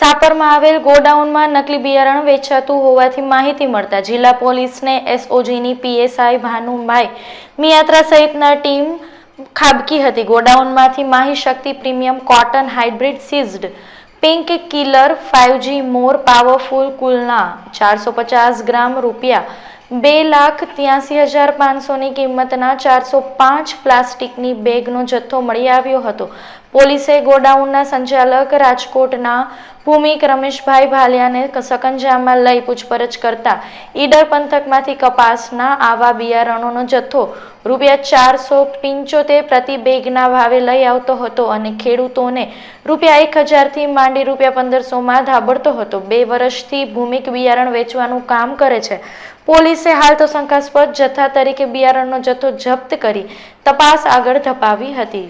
સાપરમાં આવેલ ગોડાઉનમાં નકલી બિયારણ વેચાતું હોવાથી માહિતી મળતા જિલ્લા પોલીસને એસઓજીની પીએસઆઈ ભાનુભાઈ મિયાત્રા સહિતના ટીમ ખાબકી હતી. ગોડાઉનમાંથી Mahi Shakti premium cotton hybrid seeds pink killer five G more powerful કુલના ચારસો પચાસ ગ્રામ રૂપિયા, બે લાખ ત્યાસી હજાર પાંચસોની કિંમતના ચારસો પાંચ પ્લાસ્ટિકની બેગનો જથ્થો મળી આવ્યો હતો. પોલીસે ગોડાઉનના સંચાલક રાજકોટના ભૂમિક રમેશભાઈ ભાલિયાને સકંજામાં લઈ પૂછપરછ કરતા ઈડર પંથકમાંથી કપાસના આવા બિયારણોનો જથ્થો રૂપિયા ચારસો પિંચોતેર પ્રતિ બેગના ભાવે લઈ આવતો હતો અને ખેડૂતોને રૂપિયા એક હજારથી માંડી રૂપિયા પંદરસોમાં ધાબડતો હતો. બે વર્ષથી ભૂમિક બિયારણ વેચવાનું કામ કરે છે. પોલીસે હાલ તો શંકાસ્પદ જથ્થા તરીકે બિયારણનો જથ્થો જપ્ત કરી તપાસ આગળ ધપાવી હતી.